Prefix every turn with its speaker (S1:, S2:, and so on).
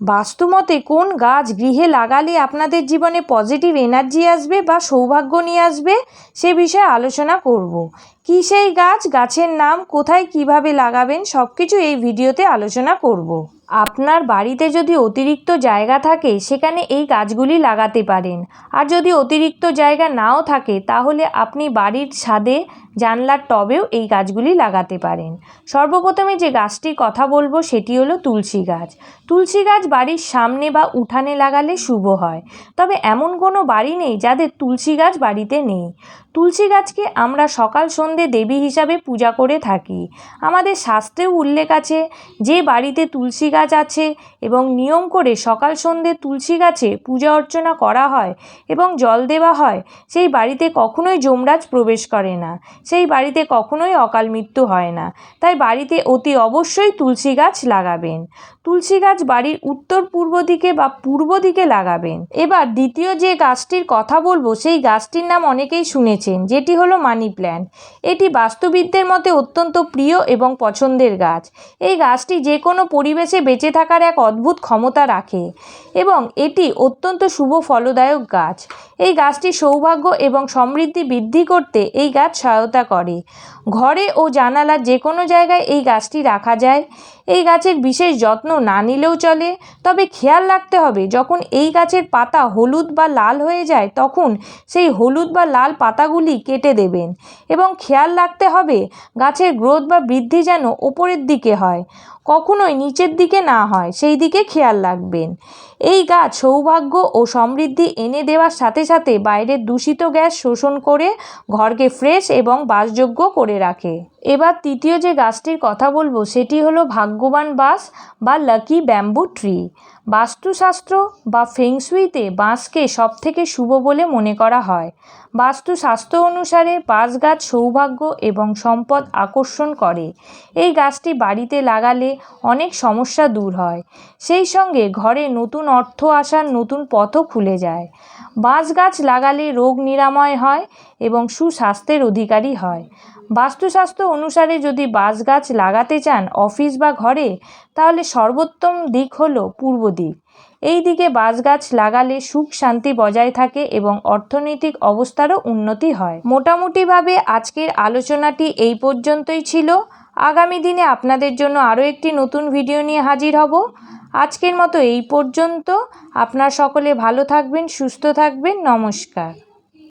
S1: বাস্তুমতে কোন গাছ গৃহে লাগালে আপনাদের জীবনে পজিটিভ এনার্জি আসবে বা সৌভাগ্য নিয়ে আসবে, সে বিষয়ে আলোচনা করব। কি সেই গাছ, গাছের নাম, কোথায় কীভাবে লাগাবেন সব কিছু এই ভিডিওতে আলোচনা করব। আপনার বাড়িতে যদি অতিরিক্ত জায়গা থাকে, সেখানে এই গাছগুলি লাগাতে পারেন। আর যদি অতিরিক্ত জায়গা নাও থাকে, তাহলে আপনি বাড়ির ছাদে জানলার টবেও এই গাছগুলি লাগাতে পারেন। সর্বপ্রথমে যে গাছটির কথা বলব, সেটি হলো তুলসী গাছ। তুলসী গাছ বাড়ির সামনে বা উঠানে লাগালে শুভ হয়। তবে এমন কোনো বাড়ি নেই যাদের তুলসী গাছ বাড়িতে নেই। তুলসী গাছকে আমরা সকাল সন্ধে দেবী হিসাবে পূজা করে থাকি। আমাদের শাস্ত্রেও উল্লেখ আছে, যে বাড়িতে তুলসী গাছ আছে এবং নিয়ম করে সকাল সন্ধে তুলসী গাছে পূজা অর্চনা করা হয় এবং জল দেওয়া হয়, সেই বাড়িতে কখনোই যমরাজ প্রবেশ করে না, সেই বাড়িতে কখনোই অকাল মৃত্যু হয় না। তাই বাড়িতে অতি অবশ্যই তুলসী গাছ লাগাবেন। তুলসী গাছ বাড়ির উত্তর পূর্ব দিকে বা পূর্ব দিকে লাগাবেন। এবার দ্বিতীয় যে গাছটির কথা বলব, সেই গাছটির নাম অনেকেই শুনেছেন, যেটি হলো মানি প্ল্যান্ট। এটি বাস্তুবিদদের মতে অত্যন্ত প্রিয় এবং পছন্দের গাছ। এই গাছটি যে কোনো পরিবেশে বেঁচে থাকার এক অদ্ভুত ক্ষমতা রাখে এবং এটি অত্যন্ত শুভ ফলদায়ক গাছ। এই গাছটি সৌভাগ্য এবং সমৃদ্ধি বৃদ্ধি করতে এই গাছ সহায়তা করে। ঘরে ও জানালার যে কোনো জায়গায় এই গাছটি রাখা যায়। এই গাছের বিশেষ যত্ন না নিলেও চলে। তবে খেয়াল রাখতে হবে, যখন এই গাছের পাতা হলুদ বা লাল হয়ে যায়, তখন সেই হলুদ বা লাল পাতাগুলি কেটে দেবেন। এবং খেয়াল রাখতে হবে, গাছের গ্রোথ বা বৃদ্ধি যেন ওপরের দিকে হয়, কখনোই নিচের দিকে না হয়, সেই দিকে খেয়াল রাখবেন। এই গাছ সৌভাগ্য ও সমৃদ্ধি এনে দেওয়ার সাথে সাথে বাইরের দূষিত গ্যাস শোষণ করে ঘরকে ফ্রেশ এবং বাসযোগ্য করে রাখে। এবার তৃতীয় যে গাছটির কথা বলব, সেটি হলো ভাগ্যবান বাস বা লাকি ব্যাম্বু ট্রি বাস্তুশাস্ত্র বা ফেংশুইতে বাঁশকে সব থেকে শুভ বলে মনে করা হয়। বাস্তুশাস্ত্র অনুসারে বাঁশ গাছ সৌভাগ্য এবং সম্পদ আকর্ষণ করে। এই গাছটি বাড়িতে লাগালে অনেক সমস্যা দূর হয়। সেই সঙ্গে ঘরে নতুন অর্থ আসার নতুন পথও খুলে যায়। বাঁশ গাছ লাগালে রোগ নিরাময় হয় এবং সুস্বাস্থ্যের অধিকারী হয়। বাস্তুশাস্ত্র অনুসারে যদি বাঁশ গাছ লাগাতে চান অফিস বা ঘরে, তাহলে সর্বোত্তম দিক হলো পূর্ব দিক। এই দিকে বাঁশগাছ লাগালে সুখ শান্তি বজায় থাকে এবং অর্থনৈতিক অবস্থারও উন্নতি হয়। মোটামুটিভাবে আজকের আলোচনাটি এই পর্যন্তই ছিল। আগামী দিনে আপনাদের জন্য আরও একটি নতুন ভিডিও নিয়ে হাজির হব। আজকের মতো এই পর্যন্ত। আপনার সকলে ভালো থাকবেন, সুস্থ থাকবেন। নমস্কার।